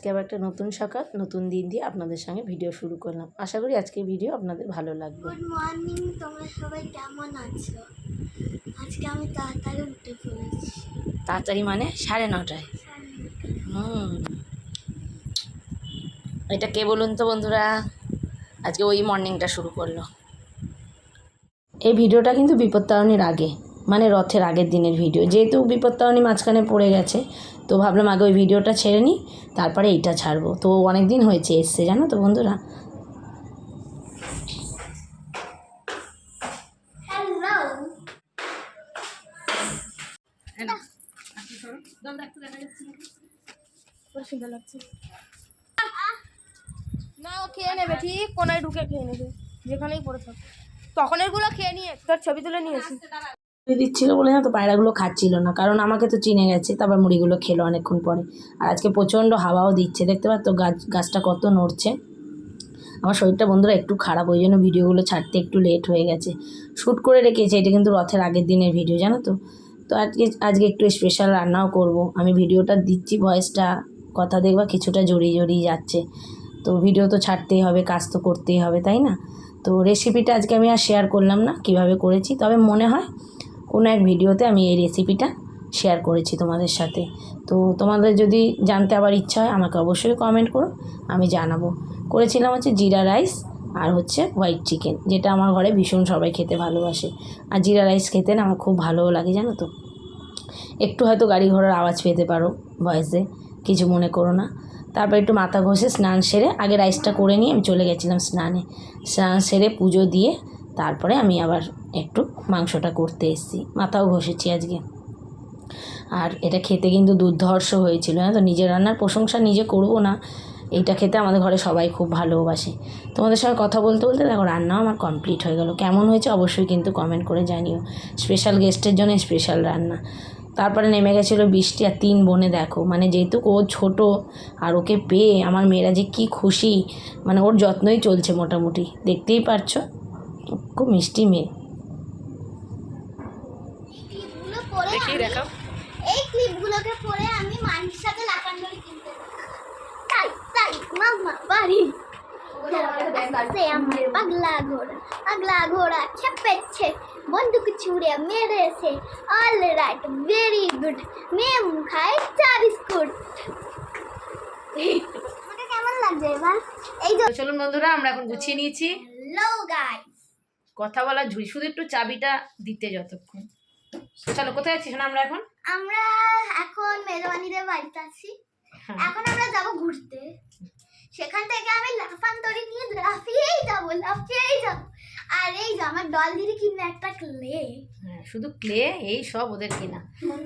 আজকে আবার একটা নতুন সকাল নতুন দিন দিয়ে আপনাদের সঙ্গে ভিডিও শুরু করলাম। আশা করি আজকের ভিডিও আপনাদের ভালো লাগবে। গুড মর্নিং তোমরা সবাই কেমন আছো? আজকে আমি তাড়াতাড়ি উঠে পড়েছি। তাড়াতাড়ি মানে সাড়ে নটায়? হুম। এটা কে বলুন তো বন্ধুরা? আজকে ওই মর্নিংটা শুরু করল। এই ভিডিওটা কিন্তু বিপত্তারণীর আগে। মানে রথের আগের দিনের ভিডিও। যেহেতু বিপত্তারণী মাঝখানে পড়ে গেছে তো ভাবলাম আগে ওই ভিডিওটা ছেড়ে নিই তারপরে এইটা ছাড়বো। তো অনেক দিন হয়েছে এসছে জানো তো বন্ধুরা? হ্যালো। সুন্দর লাগছে। না ও খেয়ে নেবে ঠিক? কোনায় ঢুকে খেয়ে নেবে। যেখানেই পড়ে থাক তখন এগুলো খেয়ে নিয়ে তোর ছবি তুলে নিয়েছি দিচ্ছিল বলে না তো, পায়রাগুলো খাচ্ছিল না। কারণ আমাকে তো চিনে গেছে, তারপর মুড়িগুলো খেলো অনেকক্ষণ পরে। আর আজকে প্রচণ্ড হাওয়াও দিচ্ছে, দেখতে পাচ্ছ গাছ, গাছটা কত নড়ছে। আমার শরীরটা বন্ধুরা একটু খারাপ, ওই জন্য ভিডিওগুলো ছাড়তে একটু লেট হয়ে গেছে। শ্যুট করে রেখেছি, এটা কিন্তু রথের আগের দিনের ভিডিও জানো তো। তো আজকে আজকে একটু স্পেশাল রান্নাও করব। আমি ভিডিওটা দিচ্ছি ভয়েসটা কথা দেখবা কিছুটা জড়িয়ে জড়িয়ে যাচ্ছে। তো ভিডিও তো ছাড়তেই হবে, কাজ তো করতেই হবে, তাই না? তো রেসিপিটা আজকে আমি আর শেয়ার করলাম না, কীভাবে করেছি, তবে মনে হয় কোনো এক ভিডিওতে আমি এই রেসিপিটা শেয়ার করেছি তোমাদের সাথে। তো তোমাদের যদি জানতে আবার ইচ্ছা হয়, আমাকে অবশ্যই কমেন্ট করো, আমি জানাব। করেছিলাম হচ্ছে জিরা রাইস আর হচ্ছে হোয়াইট চিকেন যেটা আমার ঘরে ভীষণ সবাই খেতে ভালোবাসে। আর জিরা রাইস খেতে না আমার খুব ভালোও লাগে, জানো তো? একটু হয়তো গাড়ি ঘোড়ার আওয়াজ পেতে পারো ভয়েসে কিছু মনে করো না। তারপর একটু মাথা ঘষে স্নান সেরে, আগে রাইসটা করে নিয়ে আমি চলে গেছিলাম স্নানে। স্নান সেরে পুজো দিয়ে তারপরে আমি আবার একটু মাংসটা করতে এসেছি। মাথাও ঘষেছি আজকে। আর এটা খেতে কিন্তু দুর্ধর্ষ হয়েছিল না তো? নিজের রান্নার প্রশংসা নিজে করব না, এইটা খেতে আমাদের ঘরে সবাই খুব ভালোবাসে। তোমাদের সঙ্গে কথা বলতে বলতে দেখো রান্নাও আমার কমপ্লিট হয়ে গেল। কেমন হয়েছে অবশ্যই কিন্তু কমেন্ট করে জানিও। স্পেশাল গেস্টের জন্য স্পেশাল রান্না। তারপরে নেমে গেছিল বৃষ্টি আর তিন বোনে দেখো। মানে যেহেতু ও ছোট আর ওকে পেয়ে আমার মেয়েরা যে কী খুশি মানে ওর যত্নই চলছে মোটামুটি। দেখতেই পারছ? খুব মিষ্টি মেয়ে। এই ক্লিপগুলোকে পরে আমি মানির সাথে লাফান্ডরি কিনতে তাই তাই মামা বাড়ি। সে আমার পাগলা ঘোড়া পাগলা ঘোড়া খেপেছে বন্দুক ছুড়ে মেরেছে। All right very good ma'am খায় চা বিস্কুট। কেমন লাগছে এবার? এই যে চলুন বন্ধুরা আমরা এখন গুছিয়ে নিয়েছি। হ্যালো গাইস কথা বলার ঝুড়ি শুধু একটু চাবিটা দিতে যতক্ষণ। চলো কোথায় আছি শোনা আমরা এখন? আমরা এখন মেজবানিদের বাড়িতে আছি। হ্যাঁ। এখন আমরা যাব ঘুরতে। সেখান থেকে আমি লাফান্তরি নিয়ে লাফিয়েই যাব লাফিয়েই যাব। আর এই যে আমার ডল দিদি কিনে একটা ক্লে হ্যাঁ শুধু ক্লে এই সব ওদের কিনা।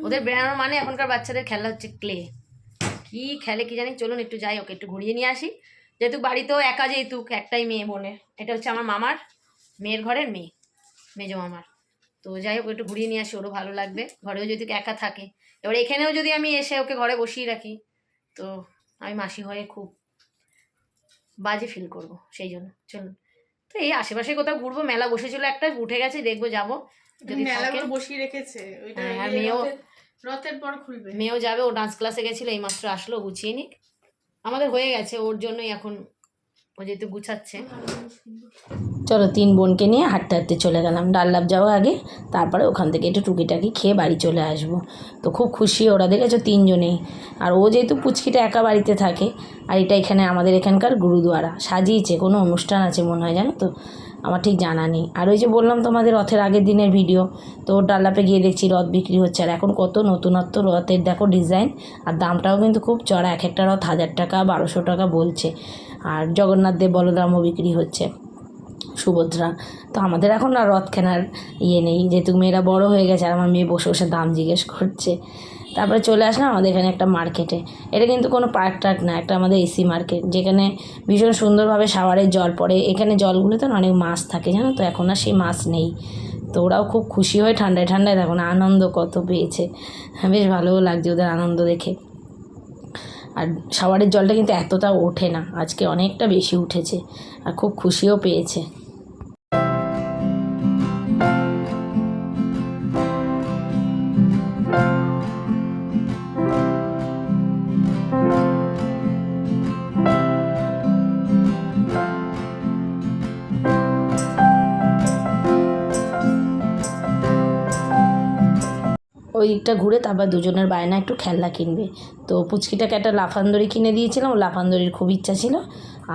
ওদের বেড়ানোর মানে এখনকার বাচ্চাদের খেলা হচ্ছে ক্লে কি খেলে কি জানি চলুন একটু যাই ওকে একটু ঘুরিয়ে নিয়ে আসি। যেহেতু বাড়িতেও একা যেহেতু একটাই মেয়ে বোনে এটা হচ্ছে আমার মামার মেয়ের ঘরের মেয়ে মেজো মামার। তো যাই হোক একটু ঘুরিয়ে নিয়ে আসি ওরও ভালো লাগবে। ঘরেও যদি একা থাকে। এবার এখানেও যদি আমি এসে ওকে ঘরে বসিয়ে রাখি তো আমি মাসি হয়ে খুব বাজে ফিল করব সেই জন্য। চলুন। তো এই আশেপাশে কোথাও ঘুরবো মেলা বসেছিল একটা উঠে গেছে দেখব যাব যদি বসিয়ে রেখেছে হ্যাঁ, আর ইয়ে মেয়েও- রথের- রথের পর খুলবে। মেয়েও যাবে ও ডান্স ক্লাসে গেছিল এইমাত্র আসলো গুছিয়ে নিক। আমাদের হয়ে গেছে ওর জন্যই এখন ও যেহেতু গুছাচ্ছে। চলো তিন বোনকে নিয়ে হাঁটতে হাঁটতে চলে গেলাম। ডাল্লাভ যাওয়া আগে, তারপরে ওখান থেকে একটু টুকিটাকি খেয়ে বাড়ি চলে আসব। তো খুব খুশি ওরা, দেখেছ তিনজনেই। আর ও যেহেতু পুচকিটা একা বাড়িতে থাকে, আর এটা এখানে আমাদের এখানকার গুরুদুয়ারা, সাজিয়েছে, কোনো অনুষ্ঠান আছে মনে হয় জানো তো? আমার ঠিক জানা নেই। আর ওই যে বললাম তোমাদের রথের আগের দিনের ভিডিও তো ডাল্লাপে গিয়ে দেখছি রথ বিক্রি হচ্ছে। আর এখন কত নতুনত্ব রথের, দেখো ডিজাইন আর দামটাও কিন্তু খুব চড়া। এক একটা রথ হাজার টাকা, বারোশো টাকা বলছে। আর জগন্নাথ দেব বলরামও বিক্রি হচ্ছে। সুভদ্রা। তো আমাদের এখন আর রথ কেনার ইয়ে নেই। যেহেতু মেয়েরা বড় হয়ে গেছে আর আমার মেয়ে বসে বসে দাম জিজ্ঞেস করছে। তারপরে চলে আসলাম আমাদের এখানে একটা মার্কেটে এটা কিন্তু কোনো পার্ক টার্ক না একটা আমাদের এসি মার্কেট যেখানে ভীষণ সুন্দরভাবে শাওয়ারের জল পড়ে। এখানে জলগুলোতে না অনেক মাছ থাকে জানো তো? এখন আর সেই মাছ নেই। তো ওরাও খুব খুশি হয়ে ঠান্ডায় ঠান্ডায় দেখো আনন্দ কত পেয়েছে। হ্যাঁ, বেশ ভালোও লাগছে ওদের আনন্দ দেখে। আর শাওয়ারের জলটা কিন্তু এতটা ওঠে না, আজকে অনেকটা বেশি উঠেছে, আর খুব খুশিও পেয়েছে। ওই দিকটা ঘুরে তারপর দুজনের বায়না একটু খেলনা কিনবে। তো পুচকিটাকে একটা লাফান্দড়ি কিনে দিয়েছিলাম ও লাফান্দড়ির খুব ইচ্ছা ছিল।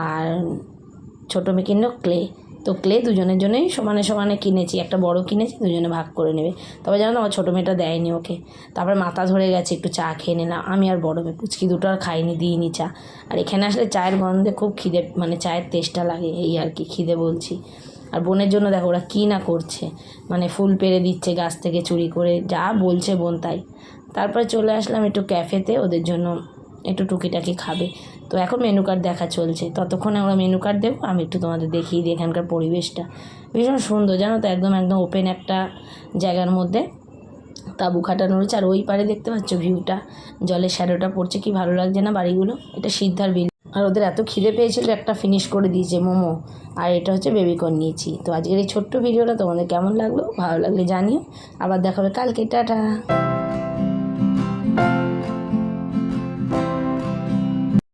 আর ছোটো মেয়ে কিনলো ক্লে। তো ক্লে দুজনের জন্যই সমানে সমানে কিনেছি, একটা বড় কিনেছি, দুজনে ভাগ করে নেবে। তবে জানো তো, আমার ছোটো মেয়েটা দেয়নি ওকে। তারপরে মাথা ধরে গেছে, একটু চা খেয়ে নিলাম আমি আর বড় মেয়ে, পুচকি দুটো আর খাইনি, দিইনি চা। আর এখানে আসলে চায়ের গন্ধে খুব খিদে মানে চায়ের তেষ্টা লাগে, এই আর কি, খিদে বলছি। আর বোনের জন্য দেখো ওরা কী না করছে। মানে ফুল পেরে দিচ্ছে গাছ থেকে চুরি করে, যা বলছে বোন তাই। তারপরে চলে আসলাম একটু ক্যাফেতে, ওদের জন্য একটু টুকিটাকি খাবে। তো এখন মেনু কার্ড দেখা চলছে। ততক্ষণে আমরা মেনু কার্ড দেবো, আমি একটু তোমাদের দেখিয়ে দিই এখানকার পরিবেশটা। ভীষণ সুন্দর, জানো তো, একদম একদম ওপেন একটা জায়গার মধ্যে তাবু খাটানো রয়েছে। আর ওই পারে দেখতে পাচ্ছ ভিউটা জলের শ্যাডোটা পড়ছে, কি ভালো লাগছে না বাড়িগুলো? এটা সিদ্ধার বিল আর ওদের এত খিদে পেয়েছিল, একটা ফিনিশ করে দিয়েছে মোমো। আর এটা হচ্ছে বেবিকর্ন নিয়েছি। তো আজকের এই ছোট্ট ভিডিওটা তোমাদের কেমন লাগল? ভালো লাগলে জানিও। আবার দেখাবে কালকে, টাটা!